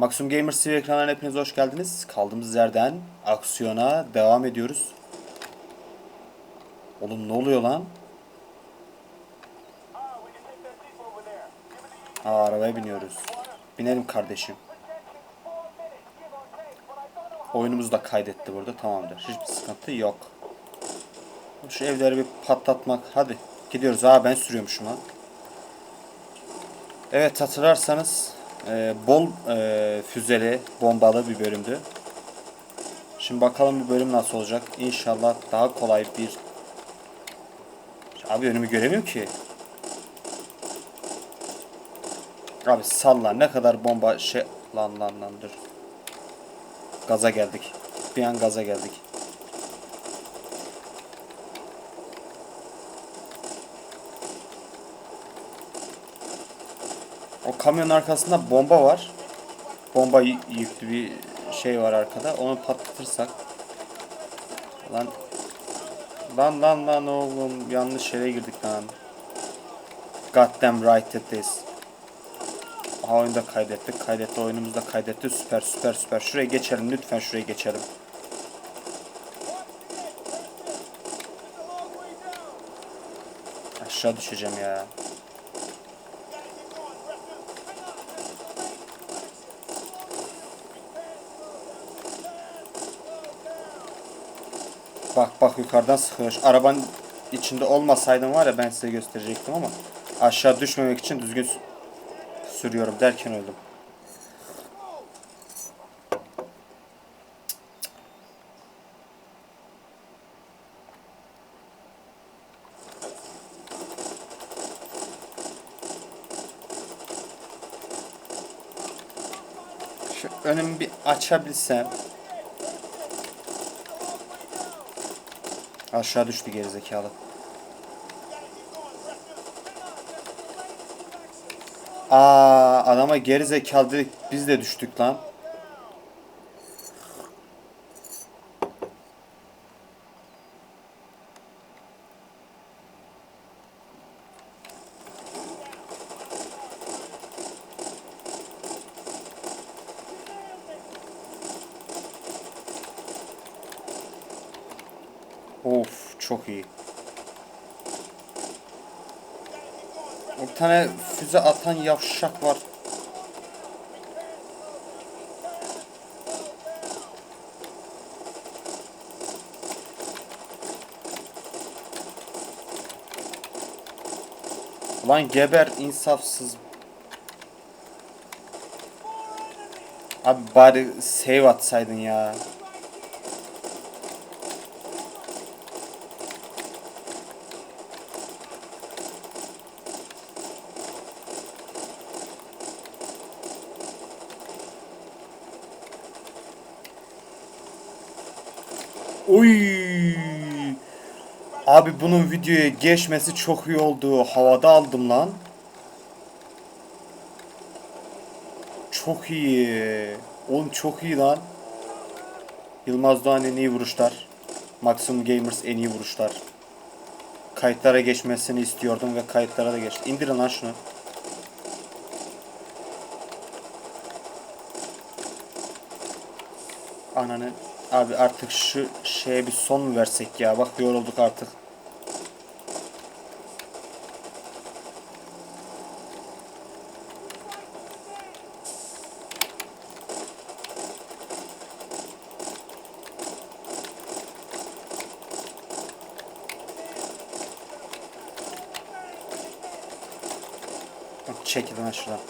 Maximum Gamers TV ekranlarına hepiniz hoş geldiniz. Kaldığımız yerden aksiyona devam ediyoruz. Oğlum ne oluyor lan? Aa, arabaya biniyoruz. Binelim kardeşim. Oyunumuzu da kaydetti burada. Tamamdır. Hiçbir sıkıntı yok. Şu evleri bir patlatmak. Hadi gidiyoruz. Aa ben sürüyormuşum lan. Evet hatırlarsanız e, bol e, füzeli, bombalı bir bölümdü. Şimdi bakalım bu bölüm nasıl olacak. İnşallah daha kolay bir... Abi önümü göremiyorum ki. Abi salla ne kadar bomba şey... Lan lan lan dur. Gaza geldik. Bir an gaza geldik. O kamyonun arkasında bomba var. Bomba yüklü bir şey var arkada. Onu patlatırsak. Lan. Lan lan lan oğlum yanlış yere girdik lan. Goddamn right it is. Aha oyunu da kaydettik. Kaydetti oyunumuzu da kaydetti. Süper süper süper. Şuraya geçelim lütfen şuraya geçelim. Aşağı düşeceğim ya. Bak bak yukarıdan sıkıyor. Arabanın içinde olmasaydım var ya ben size gösterecektim ama aşağı düşmemek için düzgün sü- sürüyorum derken öldüm. Şu önümü bir açabilsem. Aşağı düştü gerizekalı. Aa adama gerizekalı dedik biz de düştük lan. Of çok iyi. Bir tane füze atan yavşak var. Ulan geber insafsız. Abi bari save atsaydın ya. Oy! Abi bunun videoya geçmesi çok iyi oldu. Havada aldım lan. Çok iyi. Oğlum çok iyi lan. Yılmaz Doğan en iyi vuruşlar. Maximum Gamers en iyi vuruşlar. Kayıtlara geçmesini istiyordum ve kayıtlara da geçti. İndirin lan şunu. Ananı. Abi artık şu şeye bir son mu versek ya? Bak yorulduk artık. Çekil lan şuradan.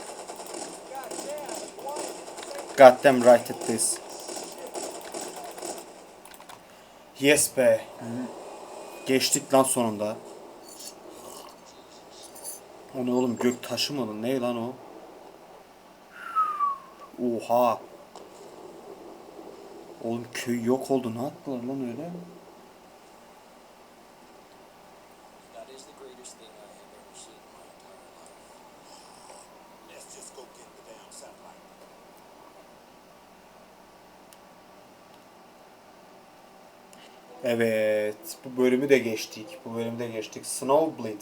Goddamn right it is. Yes be. Geçtik lan sonunda. O ne oğlum gök taşı mı? Ne lan o? Oha. Oğlum köy yok oldu. Ne yaptılar lan öyle? Let's just go get the damn satellite. Evet, bu bölümü de geçtik. Bu bölümü de geçtik. Snowblade.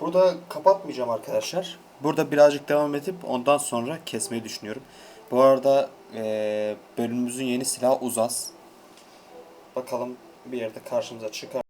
Burada kapatmayacağım arkadaşlar. Burada birazcık devam edip ondan sonra kesmeyi düşünüyorum. Bu arada eee, bölümümüzün yeni silahı Uzas. Bakalım bir yerde karşımıza çıkar.